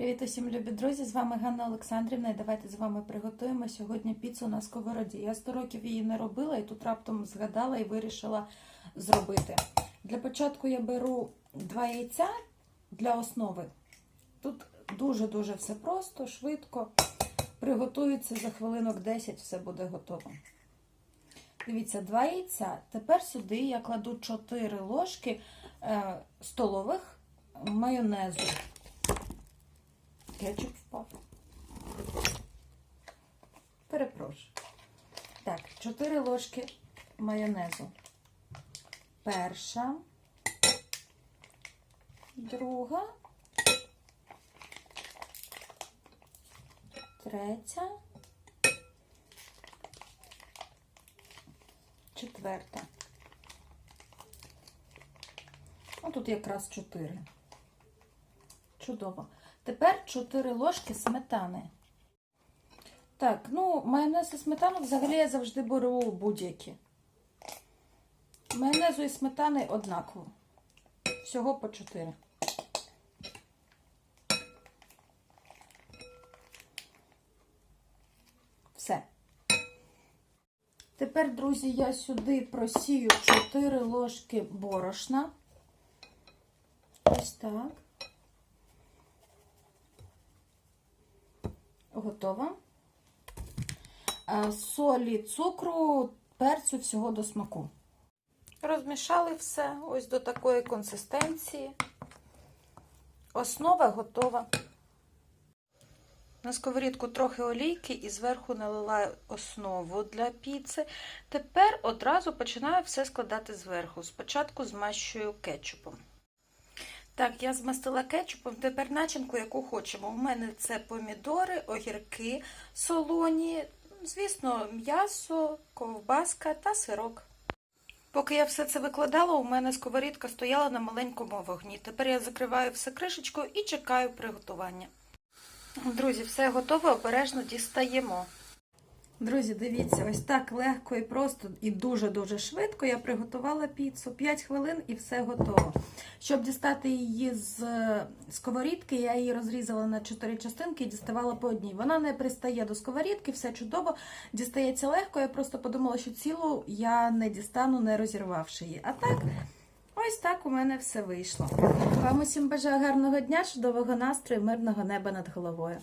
Привіт усім любі друзі! З вами Ганна Олександрівна. І давайте з вами приготуємо сьогодні піцу на сковороді. Я 100 років її не робила і тут раптом згадала і вирішила зробити. Для початку я беру два яйця для основи. Тут дуже-дуже все просто, швидко. Приготується за хвилинок 10, все буде готово. Дивіться, два яйця. Тепер сюди я кладу 4 ложки е, столових майонезу. Кетчуп впав. Перепрошую. Так, 4 ложки майонезу. Перша, друга, третя, четверта. Ну, тут якраз 4. Чудово. Тепер 4 ложки сметани. Так, ну, майонез і сметану взагалі я завжди беру будь-які. Майонезу і сметани однаково. Всього по 4. Все. Тепер, друзі, я сюди просію 4 ложки борошна. Ось так. Готово. Солі, цукру, перцю всього до смаку. Розмішали все ось до такої консистенції. Основа готова. На сковорідку трохи олійки і зверху налила основу для піци. Тепер одразу починаю все складати зверху. Спочатку змащую кетчупом. Так, я змастила кетчупом, тепер начинку, яку хочемо. У мене це помідори, огірки, солоні, звісно, м'ясо, ковбаска та сирок. Поки я все це викладала, у мене сковорідка стояла на маленькому вогні. Тепер я закриваю все кришечкою і чекаю приготування. Друзі, все готове, обережно дістаємо. Друзі, дивіться, ось так легко і просто, і дуже-дуже швидко я приготувала піцу. 5 хвилин і все готово. Щоб дістати її з сковорідки, я її розрізала на чотири частинки і діставала по одній. Вона не пристає до сковорідки, все чудово, дістається легко. Я просто подумала, що цілу я не дістану, не розірвавши її. А так, ось так у мене все вийшло. Вам усім бажаю гарного дня, чудового настрою, мирного неба над головою.